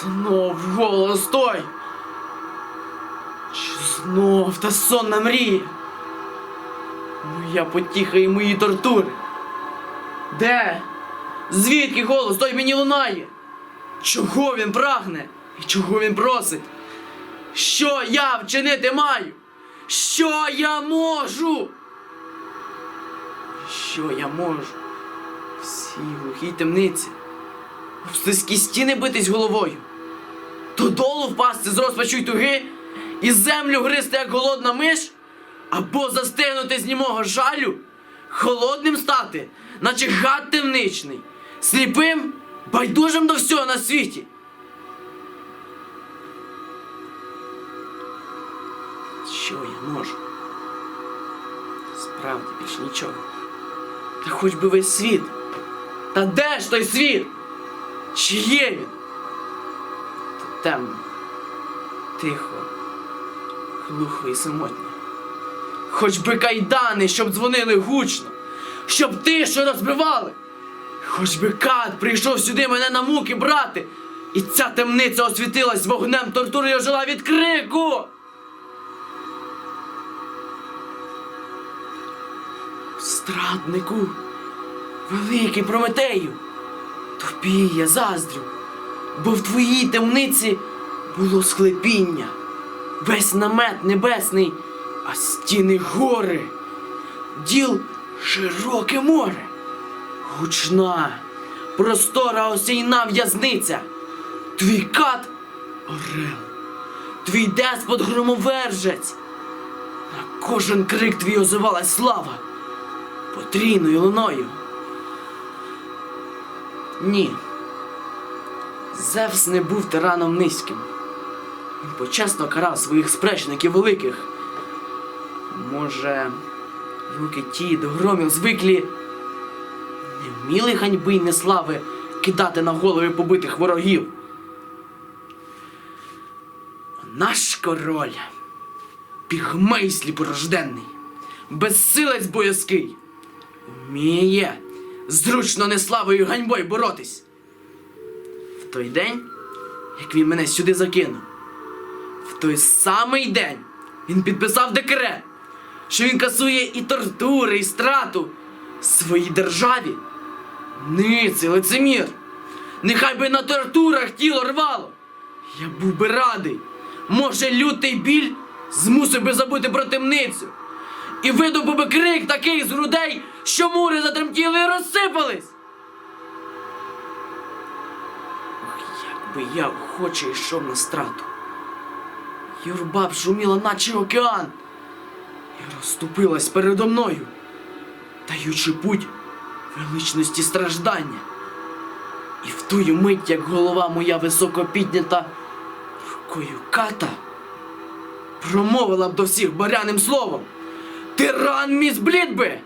Знов голос той. Чи знов та сонна мрія? Моя потіха і мої тортури. Де? Звідки голос той мені лунає? Чого він прагне? І чого він просить? Що я вчинити маю? Що я можу? Що я можу? В цій глухій темниці. В слизькі стіни битись головою. Додолу впасти з розпачу й туги і землю гризти, як голодна миш, або застигнути з німого жалю, холодним стати, наче гад темничний, сліпим, байдужим до всього на світі. Що я можу? Справді більш нічого. Та хоч би весь світ. Та де ж той світ? Чи він? Темно, тихо, глухо і самотньо. Хоч би кайдани, щоб дзвонили гучно, щоб тишу розбивали. Хоч би кат прийшов сюди мене на муки брати, і ця темниця освітилась вогнем тортури і ожила від крику. Страднику, великий Прометею, тобі я заздрю, бо в твоїй темниці було склепіння, весь намет небесний, а стіни гори, діл широке море, гучна, простора осяйна в'язниця, твій кат орел, твій деспот громовержець. На кожен крик твій озивалась слава. Потрійною луною. Ні. Зевс не був тираном низьким. Він почесно карав своїх спречників великих. Може, руки ті до громів звиклі не вміли ганьби й неслави кидати на голови побитих ворогів. Наш король пігмей сліпорожденний, безсилець боязкий, вміє зручно неславою й ганьбою боротись. В той день, як він мене сюди закинув, в той самий день він підписав декрет, що він касує і тортури, і страту своїй державі. Ниці, лицемір, нехай би на тортурах тіло рвало. Я був би радий. Може, лютий біль змусив би забути про темницю. І видобув би крик такий з грудей, що мури затремтіли і розсипались. Ох, як би я охоче йшов на страту. Юрба б шуміла, наче океан, і розступилась передо мною, даючи путь величності страждання. І в тую мить, як голова моя високо піднята рукою ката, промовила б до всіх баряним словом. Тиран мій зблід би!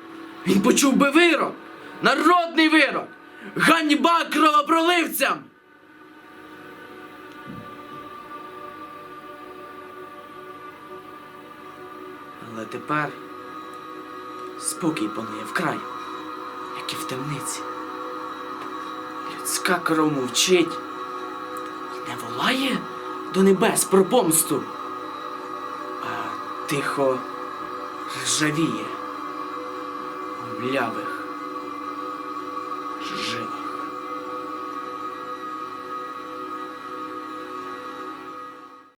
Він почув би вирок, народний вирок, ганьба кровопроливцям! Але тепер спокій панує вкрай, як і в темниці. Людська кров мовчить і не волає до небес про помсту, а тихо ржавіє у млявих жилах.